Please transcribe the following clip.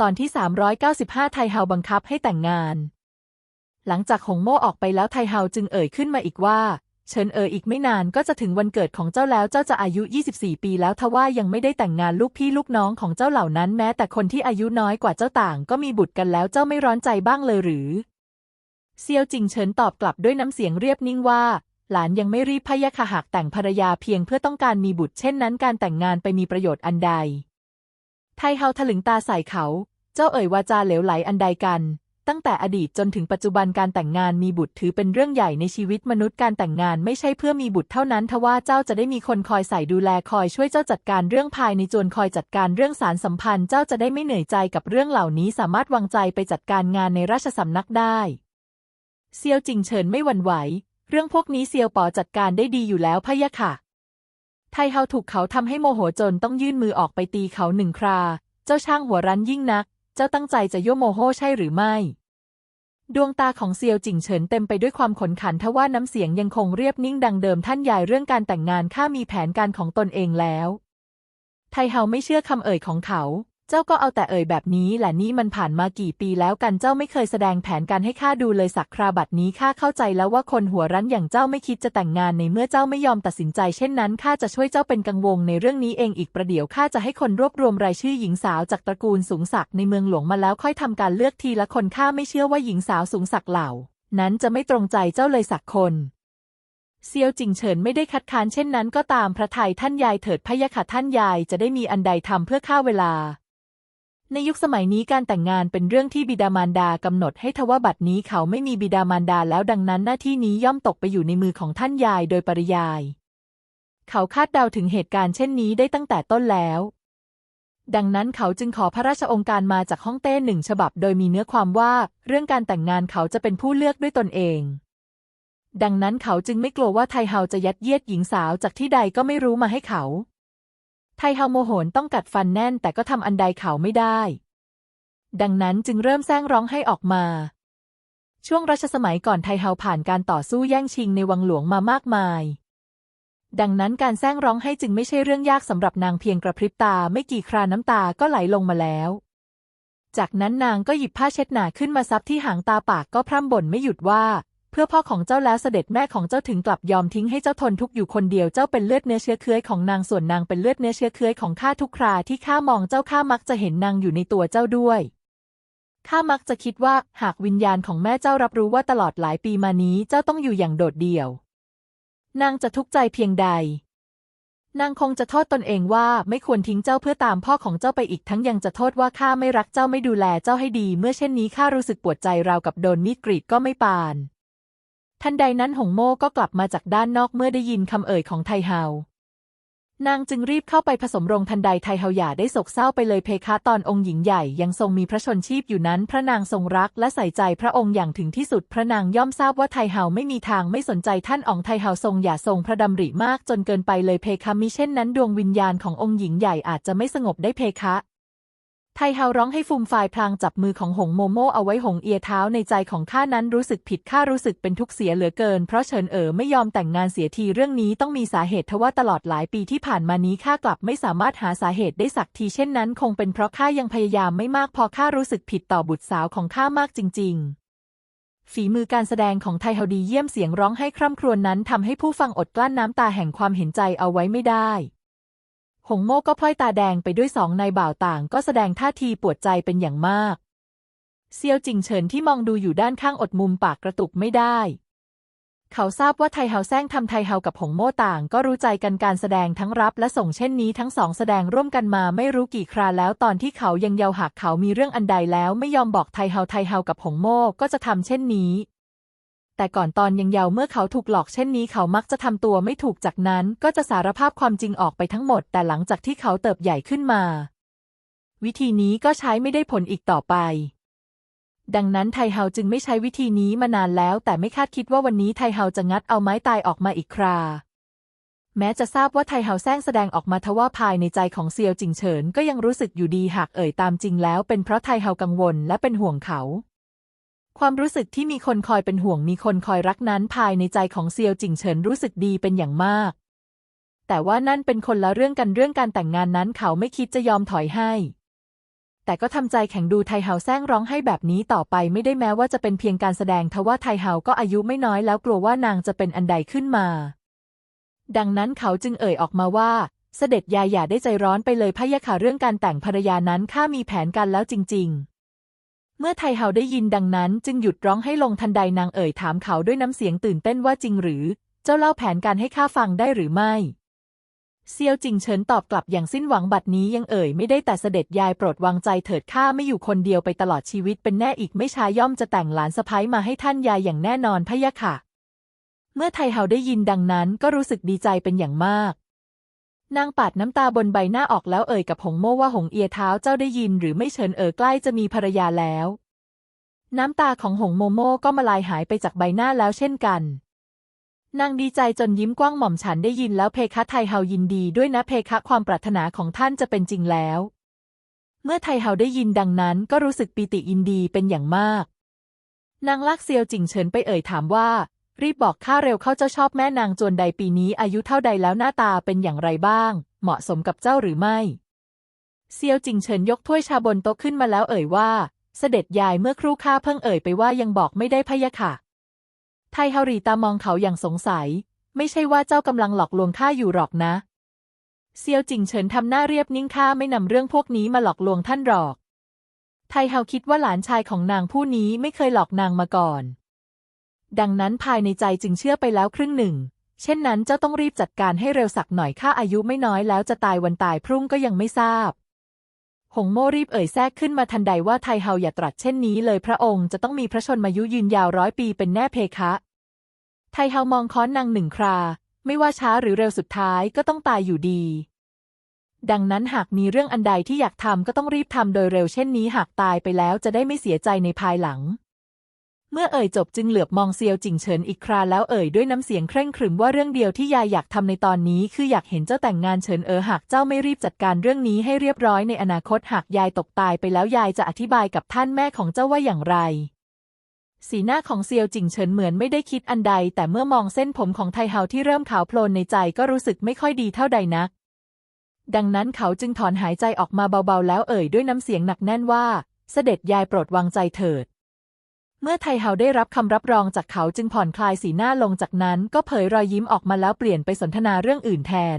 ตอนที่ 395 ไทเฮาบังคับให้แต่งงาน หลังจากหงโม่ออกไปแล้วไทเฮาจึงเอ่ยขึ้นมาอีกว่า เชิญเอ่ยอีกไม่นานก็จะถึงวันเกิดของเจ้าแล้วเจ้าจะอายุ 24 ปีแล้วทว่ายังไม่ได้แต่งงานลูกพี่ลูกน้องของเจ้าเหล่านั้นแม้แต่คนที่อายุน้อยกว่าเจ้าต่าง ก็มีบุตรกันแล้วเจ้าไม่ร้อนใจบ้างเลยหรือ เซียวจิงเฉินตอบกลับด้วยน้ำเสียงเรียบนิ่งว่าหลานยังไม่รีบพยะค่ะหากแต่งภรรยาเพียงเพื่อต้องการมีบุตรเช่นนั้นการแต่งงานไปมีประโยชน์อันใด ไทเฮาถลึงตาใส่เขา เจ้าเอ่ยวาจาเหลวไหลอันใดกัน ตั้งแต่อดีตจนถึงปัจจุบันการแต่งงานมีบุตรถือเป็นเรื่องใหญ่ในชีวิตมนุษย์การแต่งงานไม่ใช่เพื่อมีบุตรเท่านั้นทว่าเจ้าจะได้มีคนคอยใส่ดูแลคอยช่วยเจ้าจัดการเรื่องภายในจวนคอยจัดการเรื่องสารสัมพันธ์เจ้าจะได้ไม่เหนื่อยใจกับเรื่องเหล่านี้สามารถวางใจไปจัดการงานในราชสำนักได้เซียวจิงเฉินไม่หวั่นไหว เรื่องพวกนี้เซียวป๋อจัดการได้ดีอยู่แล้วพะยะค่ะ ไทเฮาถูกเขาทำให้โมโหจนต้องยื่นมือออกไปตีเขาหนึ่งครา เจ้าช่างหัวรั้นยิ่งนัก เจ้าตั้งใจจะยั่วโมโหใช่หรือไม่ ดวงตาของเซียวจิงเฉินเต็มไปด้วยความขนขันทว่าน้ำเสียงยังคงเรียบนิ่งดังเดิมท่านยายเรื่องการแต่งงานข้ามีแผนการของตนเองแล้ว ไทเฮาไม่เชื่อคำเอ่ยของเขา เจ้าก็เอาแต่เอ่ยแบบนี้แหละนี่มันผ่านมากี่ปีแล้วกันเจ้าไม่เคยแสดงแผนการให้ข้าดูเลยสักคราบัดนี้ข้าเข้าใจแล้วว่าคนหัวรั้นอย่างเจ้าไม่คิดจะแต่งงานในเมื่อเจ้าไม่ยอมตัดสินใจเช่นนั้นข้าจะช่วยเจ้าเป็นกังวลในเรื่องนี้เองอีกประเดี๋ยวข้าจะให้คนรวบรวมรายชื่อหญิงสาวจากตระกูลสูงศักดิ์ในเมืองหลวงมาแล้วค่อยทำการเลือกทีละคนข้าไม่เชื่อว่าหญิงสาวสูงศักดิ์เหล่า นั้นจะไม่ตรงใจเจ้าเลยสักคนเซียวจิงเฉินไม่ได้คัดค้านเช่นนั้นก็ตามพระไทยท่านยายเถิดพะยะค่ะท่านยายจะได้มีอันใดทำเพื่อฆ่าเวลา ในยุคสมัยนี้การแต่งงานเป็นเรื่องที่บิดามารดากำหนดให้ทว่าบัดนี้เขาไม่มีบิดามารดาแล้วดังนั้นหน้าที่นี้ย่อมตกไปอยู่ในมือของท่านยายโดยปริยาย เขาคาดเดาถึงเหตุการณ์เช่นนี้ได้ตั้งแต่ต้นแล้ว ดังนั้นเขาจึงขอพระราชองค์การมาจากฮ่องเต้หนึ่งฉบับ โดยมีเนื้อความว่า เรื่องการแต่งงานเขาจะเป็นผู้เลือกด้วยตนเอง ดังนั้นเขาจึงไม่กลัวว่าไทเฮาจะยัดเยียดหญิงสาวจากที่ใดก็ไม่รู้มาให้เขา ไทเฮาโมโหนต้องกัดฟันแน่นแต่ก็ทำอันใดเขาไม่ได้ ดังนั้นจึงเริ่มแซงร้องให้ออกมา ช่วงรัชสมัยก่อนไทเฮาผ่านการต่อสู้แย่งชิงในวังหลวงมามากมาย ดังนั้นการแซงร้องให้จึงไม่ใช่เรื่องยากสำหรับนางเพียงกระพริบตาไม่กี่คราน้ำตาก็ไหลลงมาแล้ว จากนั้นนางก็หยิบผ้าเช็ดหน้าขึ้นมาซับที่หางตาปากก็พร่ำบ่นไม่หยุดว่า เพื่อพ่อของเจ้าแล้วเสด็จแม่ของเจ้าถึงกลับยอมทิ้งให้เจ้าทนทุกข์อยู่คนเดียวเจ้าเป็นเลือดเนื้อเชื้อเคื้อยของนางส่วนนางเป็นเลือดเนื้อเชื้อเคื้อยของข้าทุกคราที่ข้ามองเจ้าข้ามักจะเห็นนางอยู่ในตัวเจ้าด้วยข้ามักจะคิดว่าหากวิญญาณของแม่เจ้ารับรู้ว่าตลอดหลายปีมานี้เจ้าต้องอยู่อย่างโดดเดี่ยว นางจะทุกข์ใจเพียงใด นางคงจะโทษตนเองว่าไม่ควรทิ้งเจ้าเพื่อตามพ่อของเจ้าไปอีกทั้งยังจะโทษว่าข้าไม่รักเจ้าไม่ดูแลเจ้าให้ดี เมื่อเช่นนี้ข้ารู้สึกปวดใจราวกับโดนมีดกรีดก็ไม่ปาน ทันใดนั้นหงโม่ก็กลับมาจากด้านนอกเมื่อได้ยินคำเอ่ยของไทเฮานางจึงรีบเข้าไปผสมรงทันใดไทเฮาอย่าได้โศกเศร้าไปเลยเพคะตอนองค์หญิงใหญ่ยังทรงมีพระชนชีพอยู่นั้น พระนางทรงรักและใส่ใจพระองค์อย่างถึงที่สุด พระนางย่อมทราบว่าไทเฮาไม่มีทางไม่สนใจท่านอองไทเฮาทรงอย่าทรงพระดำริมากจนเกินไปเลยเพคะมิเช่นนั้นดวงวิญญาณขององค์หญิงใหญ่อาจจะไม่สงบได้เพคะ ไทเฮาร้องให้ฟูมฟายพลางจับมือของหงโมโมเอาไว้หงเอียเท้าในใจของข้านั้นรู้สึกผิดข้ารู้สึกเป็นทุกข์เสียเหลือเกิน เพราะเฉินเอ๋อไม่ยอมแต่งงานเสียทีเรื่องนี้ต้องมีสาเหตุทว่าตลอดหลายปีที่ผ่านมานี้ข้ากลับไม่สามารถหาสาเหตุได้สักทีเช่นนั้น คงเป็นเพราะข้ายังพยายามไม่มากพอข้ารู้สึกผิดต่อบุตรสาวของข้ามากจริง ๆฝีมือการแสดงของไทเฮาดีเยี่ยมเสียงร้องให้คร่ำครวญนั้นทำให้ผู้ฟังอดกลั้นน้ำตาแห่งความเห็นใจเอาไว้ไม่ได้ หงโม่ก็พลอยตาแดงไปด้วยสองนายบ่าวต่าง ก็แสดงท่าทีปวดใจเป็นอย่างมาก เซียวจิงเฉินที่มองดูอยู่ด้านข้างอดมุมปากกระตุกไม่ได้ เขาทราบว่าไทเฮาแซงทำไทเฮากับหงโม่ต่าง ก็รู้ใจกันการแสดงทั้งรับและส่งเช่นนี้ทั้งสองแสดงร่วมกันมาไม่รู้กี่คราแล้วตอนที่เขายังเยาว์หากเขามีเรื่องอันใดแล้วไม่ยอมบอกไทเฮาไทเฮากับหงโม่ก็จะทำเช่นนี้ แต่ก่อนตอนยังเยาว์เมื่อเขาถูกหลอกเช่นนี้เขามักจะทำตัวไม่ถูกจากนั้น ก็จะสารภาพความจริงออกไปทั้งหมด แต่หลังจากที่เขาเติบใหญ่ขึ้นมา วิธีนี้ก็ใช้ไม่ได้ผลอีกต่อไปดังนั้นไทเฮาจึงไม่ใช้วิธีนี้มานานแล้ว แต่ไม่คาดคิดว่าวันนี้ไทเฮาจะงัดเอาไม้ตายออกมาอีกครา แม้จะทราบว่าไทเฮาแซงแสดงออกมาทว่าภายในใจของเซียวจิงเฉินก็ยังรู้สึกอยู่ดีหากเอ่ยตามจริงแล้วเป็นเพราะไทเฮากังวลและเป็นห่วงเขา ความรู้สึกที่มีคนคอยเป็นห่วงมีคนคอยรักนั้นภายในใจของเซียวจิงเฉินรู้สึกดีเป็นอย่างมาก แต่ว่านั่นเป็นคนละเรื่องกันเรื่องการแต่งงานนั้นเขาไม่คิดจะยอมถอยให้ แต่ก็ทำใจแข็งดูไทเฮาแซงร้องให้แบบนี้ต่อไปไม่ได้แม้ว่าจะเป็นเพียงการแสดงทว่าไทเฮาก็อายุไม่น้อยแล้วกลัวว่านางจะเป็นอันใดขึ้นมา ดังนั้นเขาจึงเอ่ยออกมาว่า เสด็จยายอย่าได้ใจร้อนไปเลยพะยะค่ะเรื่องการแต่งภรรยานั้นข้ามีแผนกันแล้วจริง ๆ เมื่อไทเฮาได้ยินดังนั้น จึงหยุดร้องให้ลงทันใดนางเอ่ยถามเขาด้วยน้ำเสียงตื่นเต้นว่าจริงหรือ เจ้าเล่าแผนการให้ข้าฟังได้หรือไม่เซียวจิงเฉินตอบกลับอย่างสิ้นหวังบัดนี้ยังเอ่ยไม่ได้แต่เสด็จยายโปรดวางใจเถิดข้าไม่อยู่คนเดียวไปตลอดชีวิตเป็นแน่อีกไม่ช้าย่อมจะแต่งหลานสะพ้ยมาให้ท่านยายอย่างแน่นอนพะยะค่ะ เมื่อไทเฮาได้ยินดังนั้นก็รู้สึกดีใจเป็นอย่างมาก นางปาดน้ำตาบนใบหน้าออกแล้วเอ่ยกับหงโม่ว่าหงเอียเท้าเจ้าได้ยินหรือไม่เฉินเอ๋อใกล้จะมีภรรยาแล้ว น้ำตาของหงโมโม่ก็มาลายหายไปจากใบหน้าแล้วเช่นกัน นางดีใจจนยิ้มกว้างหม่อมฉันได้ยินแล้วเพคะไทเฮายินดีด้วยนะเพคะความปรารถนาของท่านจะเป็นจริงแล้ว เมื่อไทเฮาได้ยินดังนั้นก็รู้สึกปีติยินดีเป็นอย่างมาก นางลากเซียวจิงเฉินไปเอ่ยถามว่า รีบบอกข้าเร็วเข้าเจ้าชอบแม่นางจวนใดปีนี้อายุเท่าใดแล้วหน้าตาเป็นอย่างไรบ้าง เหมาะสมกับเจ้าหรือไม่เซียวจิงเฉินยกถ้วยชาบนโต๊ะขึ้นมาแล้วเอ่ยว่า เสด็จยายเมื่อครู่ข้าเพิ่งเอ่ยไปว่ายังบอกไม่ได้พะยะค่ะ ไทเฮารีตามองเขาอย่างสงสัย ไม่ใช่ว่าเจ้ากำลังหลอกลวงข้าอยู่หรอกนะ เซียวจิงเฉินทำหน้าเรียบนิ่งข้าไม่นำเรื่องพวกนี้มาหลอกลวงท่านหรอก ไทเฮาคิดว่าหลานชายของนางผู้นี้ไม่เคยหลอกนางมาก่อน ดังนั้นภายในใจจึงเชื่อไปแล้วครึ่งหนึ่ง เช่นนั้นเจ้าต้องรีบจัดการให้เร็วสักหน่อยข้าอายุไม่น้อยแล้วจะตายวันตายพรุ่งก็ยังไม่ทราบ หงโม่รีบเอ่ยแทรกขึ้นมาทันใดว่าไทเฮาอย่าตรัสเช่นนี้เลยพระองค์จะต้องมีพระชนมายุยืนยาวร้อยปีเป็นแน่เพคะ ไทเฮามองค้อนนางหนึ่งครา ไม่ว่าช้าหรือเร็วสุดท้ายก็ต้องตายอยู่ดีดังนั้นหากมีเรื่องอันใดที่อยากทำก็ต้องรีบทำโดยเร็วเช่นนี้หากตายไปแล้วจะได้ไม่เสียใจในภายหลัง เมื่อเอ่ยจบจึงเหลือบมองเซียวจิงเฉินอีกคราแล้วเอ่ยด้วยน้ำเสียงเคร่งครึมว่าเรื่องเดียวที่ยายอยากทำในตอนนี้ คืออยากเห็นเจ้าแต่งงานเฉินเอ๋อหากเจ้าไม่รีบจัดการเรื่องนี้ให้เรียบร้อยในอนาคตหากยายตกตายไปแล้วยายจะอธิบายกับท่านแม่ของเจ้าว่าอย่างไรสีหน้าของเซียวจิงเฉินเหมือนไม่ได้คิดอันใด แต่เมื่อมองเส้นผมของไทเฮาที่เริ่มขาวโพลนในใจก็รู้สึกไม่ค่อยดีเท่าใดนัก ดังนั้นเขาจึงถอนหายใจออกมาเบาๆ แล้วเอ่ยด้วยน้ำเสียงหนักแน่นว่า เสด็จยายโปรดวางใจเถิด เมื่อไทเฮาได้รับคำรับรองจากเขาจึงผ่อนคลายสีหน้าลงจากนั้นก็เผยรอยยิ้มออกมาแล้วเปลี่ยนไปสนทนาเรื่องอื่นแทน